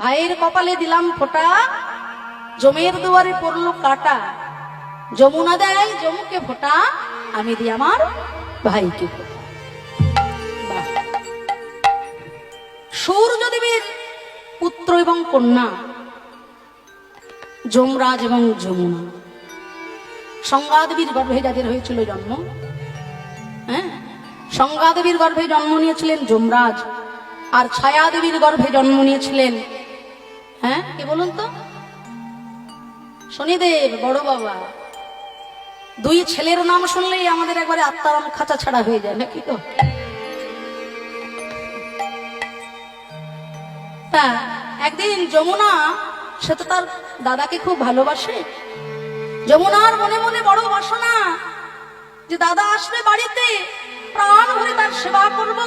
ভাইয়ের কপালে দিলাম ফোঁটা, জমের দুয়ারে পড়ল কাটা। যমুনা দেয় যমুকে ফোঁটা, আমি দিই আমার ভাইকে সূর্যদেবের পুত্র এবং কন্যা, যমরাজ এবং যমুনা। সংজ্ঞাদেবীর গর্ভে যাদের হয়েছিল জন্ম হ্যাঁ? সংজ্ঞাদেবীর গর্ভে জন্ম নিয়েছিলেন যমরাজ, আর ছায়াদেবীর গর্ভে জন্ম নিয়েছিলেন হ্যাঁ কি বলুন তো? শনিদেব, বড় বাবা, দুই ছেলের নাম শুনলেই আমাদের একবারে আত্মারাম খাঁচা ছাড়া হয়ে যায়, নাকি তো? একদিন যমুনা, সে তো তার দাদাকে খুব ভালোবাসে, যমুনার মনে মনে বড় বাসনা যে দাদা আসবে বাড়িতে, প্রাণ ভরে তার সেবা করব।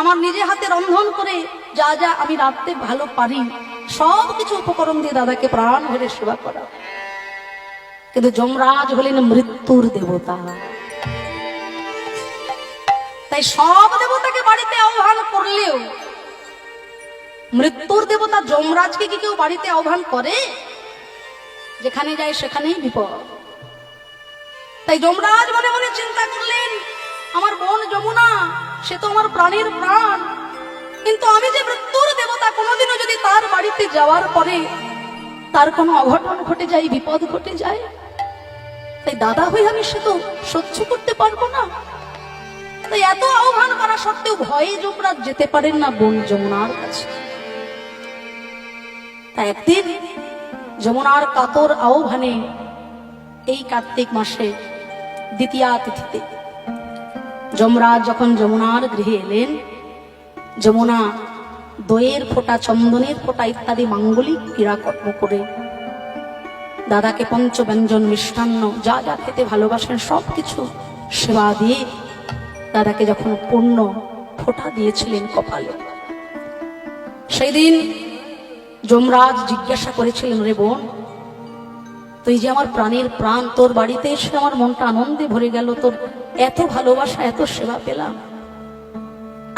আমার নিজে হাতে রন্ধন করে যা যা আমি রাখতে ভালো পারি। সব কিছু উপকরণ দিয়ে দাদাকে প্রাণ ভরে সেবা করা। কিন্তু যমরাজ হলেন মৃত্যুর দেবতা। তাই সব দেবতাকে বাড়িতে আহ্বান করলেও মৃত্যুর দেবতা যমরাজকে কি কেউ বাড়িতে আহ্বান করে? যেখানে যায় সেখানেই বিপদ। তাই যমরাজ মনে মনে চিন্তা করলেন, আমার বোন যমুনা, সে তো আমার প্রাণের প্রাণ। কিন্তু আমি যে মৃত্যুর দেবতা কোনোদিনও যদি তার বাড়িতে যাওয়ার পরে তার কোনো অঘটন ঘটে যায়, বিপদ ঘটে যায়, তাই দাদা হয়ে আমি সে তো সহ্য করতে পারব না। তাই এত আহ্বান করা সত্ত্বেও ভয়ে যমরাজ যেতে পারেন না বোন যমুনার কাছে। তাই একদিন যমুনার কাতর আহ্বানে এই কার্তিক মাসে দ্বিতীয়া তিথিতে যমরাজ যখন যমুনার গৃহে এলেন, যমুনা দইয়ের ফোঁটা, চন্দনের ফোঁটা ইত্যাদি মাঙ্গলিক ক্রীড়াকর্ম করে। দাদাকে পঞ্চব্যঞ্জন মিষ্টান্ন, যা যা খেতে ভালোবাসেন সব কিছু সেবা দিয়ে দাদাকে যখন পূর্ণ ফোঁটা দিয়েছিলেন কপালে। সেই দিন যমরাজ জিজ্ঞাসা করেছিলেন, রে বোন, তুই যে আমার প্রাণের প্রাণ, তোর বাড়িতে এসে আমার মনটা আনন্দে ভরে গেল, তোর এত ভালোবাসা, এত সেবা পেলাম।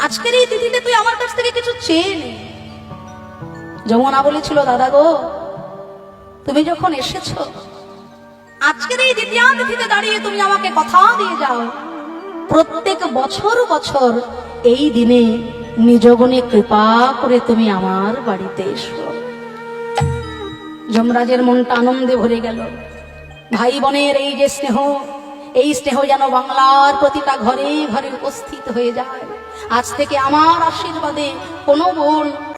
আজকের এই তিথিতে তুই আমার কাছ থেকে কিছু চেয়ে নে। যমুনা বলেছিল, দাদা গো, তুমি যখন এসেছ, আজকের এই দ্বিতীয় তিথিতে দাঁড়িয়ে তুমি আমাকে কথা দিয়ে যাও। প্রত্যেক বছর বছর এই দিনে নিজগুণে কৃপা করে তুমি আমার বাড়িতে এসো। যমরাজের মনটা আনন্দে ভরে গেল। ভাই বোনের এই যে স্নেহ এই স্নেহ যেন বাংলার প্রতিটা ঘরে ঘরে উপস্থিত হয়ে যায়। আজ থেকে আমার আশীর্বাদে কোনো বোন